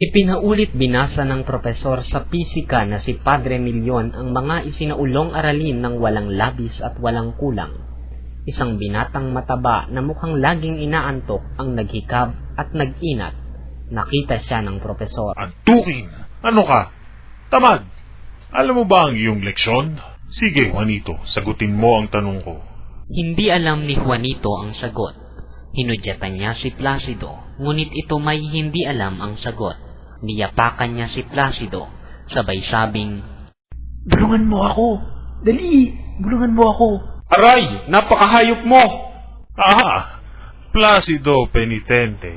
Ipinaulit binasa ng propesor sa pisika na si Padre Milyon ang mga isinaulong aralin ng walang labis at walang kulang. Isang binatang mataba na mukhang laging inaantok ang naghikab at nag-inat. Nakita siya ng propesor. Antukin! Ano ka? Tamad! Alam mo ba ang iyong leksyon? Sige, Juanito, sagutin mo ang tanong ko. Hindi alam ni Juanito ang sagot. Hinudyatan niya si Placido, ngunit ito may hindi alam ang sagot. Niyapakan niya si Placido, sabay sabing, Bulungan mo ako! Dali! Bulungan mo ako! Aray! Napakahayop mo! Aha! Placido Penitente.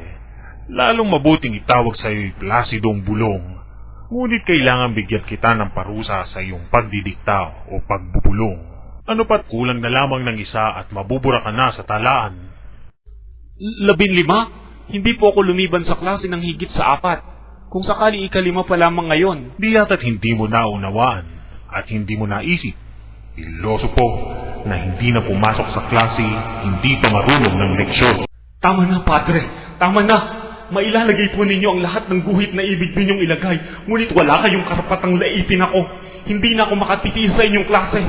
Lalong mabuting itawag sa iyo'y Placidong Bulong. Ngunit kailangan bigyan kita ng parusa sa iyong pagdidikta o pagbubulong. Ano pat kulang na lamang ng isa at mabubura ka na sa talaan. Labin lima? Hindi po ako lumiban sa klase ng higit sa apat. Kung sakali ikalima pa lamang ngayon. Di yata't hindi mo naunawaan at hindi mo naisip. Iloso po na hindi na pumasok sa klase, hindi pa marunong ng leksyon. Tama na, Padre. Tama na. Mailalagay po ninyo ang lahat ng guhit na ibig ninyong ilagay. Ngunit wala kayong karapatang laipin ako. Hindi na ako makatitiis sa inyong klase.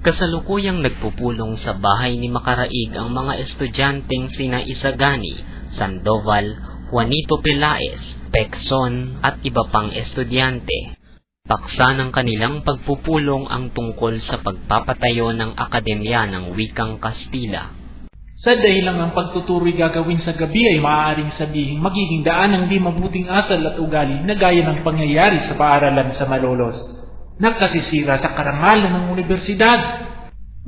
Kasalukuyang nagpupulong sa bahay ni Makaraig ang mga estudyanteng sina Isagani, Sandoval, Juanito Pelaez, Pekson at iba pang estudyante. Paksa ng kanilang pagpupulong ang tungkol sa pagpapatayo ng Akademya ng Wikang Kastila. Sa dahilan ng pagtuturoy gagawin sa gabi ay maaaring sabihin magiging daan ng di mabuting asal at ugali na gaya ng pangyayari sa paaralan sa Malolos. Nakasisira sa karangalan ng universidad.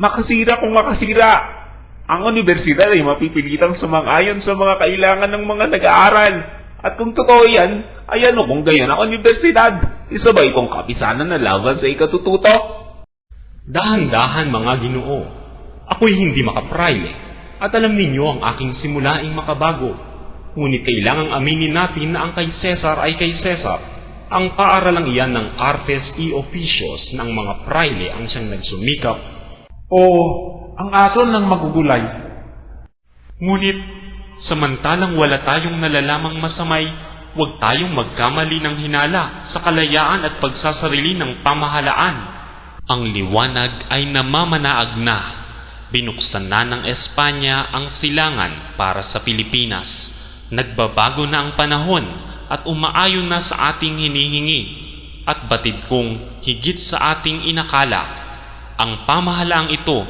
Makasira kung makasira. Ang universidad ay mapipilitang sumang-ayon sa mga kailangan ng mga nag-aaral. At kung totoo yan, ay ano kung gayon ang universidad? Isabay kong kapisanan na laban sa ikatututo. Dahan-dahan mga ginoo. Ako'y hindi makaprayle. At alam ninyo ang aking simulaing makabago. Ngunit kailangang aminin natin na ang kay Cesar ay kay Cesar. Ang paaralang iyan ng artes e officios ng mga praile ang siyang nagsumikap O ang aso ng magugulay. Ngunit, samantalang wala tayong nalalamang masamay, huwag tayong magkamali ng hinala sa kalayaan at pagsasarili ng pamahalaan. Ang liwanag ay namamanaag na. Binuksan na ng Espanya ang silangan para sa Pilipinas. Nagbabago na ang panahon at umaayon na sa ating hinihingi. At batid kong higit sa ating inakala, ang pamahalaang ito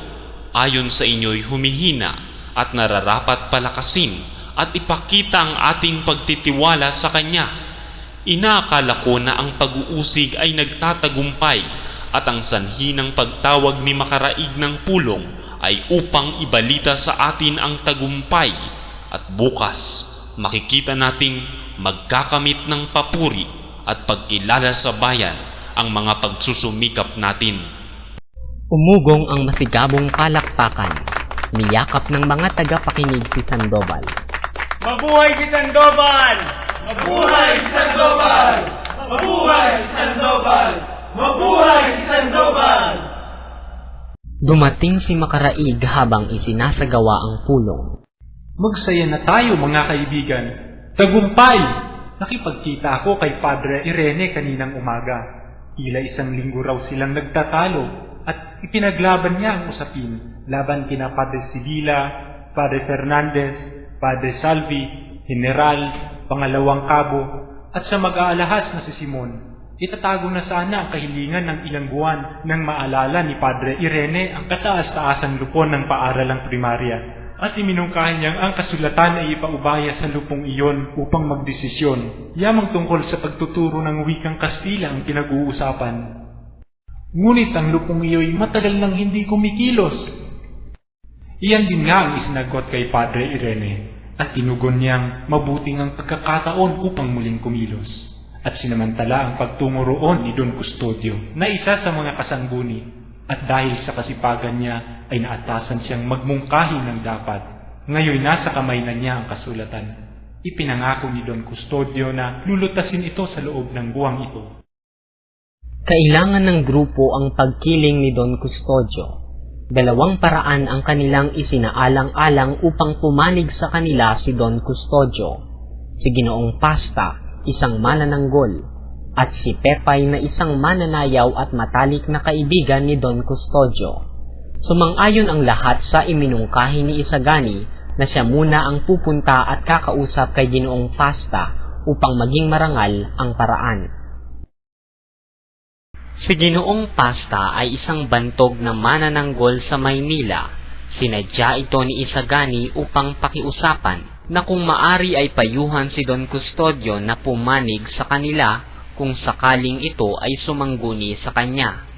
ayon sa inyo'y humihina at nararapat palakasin at ipakita ang ating pagtitiwala sa Kanya. Inaakala ko na ang pag-uusig ay nagtatagumpay at ang sanhi ng pagtawag ni Makaraig ng pulong ay upang ibalita sa atin ang tagumpay at bukas makikita nating magkakamit ng papuri at pagkilala sa bayan ang mga pagsusumikap natin. Umugong ang masigabong palakpakan. Niyakap ng mga tagapakinig si Sandoval. Mabuhay si Sandoval! Mabuhay si Sandoval! Mabuhay si Sandoval! Mabuhay si Sandoval! Dumating si Makaraig habang isinasagawa ang pulong. Magsaya na tayo mga kaibigan. Tagumpay! Nakipagkita ako kay Padre Irene kaninang umaga. Tila isang linggo raw silang nagtatalo at ipinaglaban niya ang usapin laban kina Padre Sigila, Padre Fernandez, Padre Salvi, General, Pangalawang Cabo, at sa mag-aalahas na si Simon. Itatago na sana ang kahilingan ng ilang buwan nang maalala ni Padre Irene ang kataas-taasang lupon ng paaralang primarya at iminungkahan niyang ang kasulatan ay ipaubaya sa lupong iyon upang magdesisyon. Yamang tungkol sa pagtuturo ng wikang Kastila ang pinag-uusapan. Ngunit ang lupong iyo'y matagal nang hindi kumikilos. Iyan din nga ang isinagot kay Padre Irene at tinugon niyang mabuting ang pagkakataon upang muling kumilos. At sinamantala ang pagtungo roon ni Don Custodio na isa sa mga kasangguni at dahil sa kasipagan niya ay naatasan siyang magmungkahi ng dapat. Ngayon nasa kamay na niya ang kasulatan. Ipinangako ni Don Custodio na lulutasin ito sa loob ng buwang ito. Kailangan ng grupo ang pagkiling ni Don Custodio. Dalawang paraan ang kanilang isinaalang-alang upang pumanig sa kanila si Don Custodio. Si Ginoong Pasta, isang manananggol, at si Pepay na isang mananayaw at matalik na kaibigan ni Don Custodio. Sumang-ayon ang lahat sa iminungkahi ni Isagani na siya muna ang pupunta at kakausap kay Ginoong Pasta upang maging marangal ang paraan. Si Ginoong Pasta ay isang bantog na manananggol sa Maynila. Sinadya ito ni Isagani upang pakiusapan na kung maari ay payuhan si Don Custodio na pumanig sa kanila kung sakaling ito ay sumangguni sa kanya.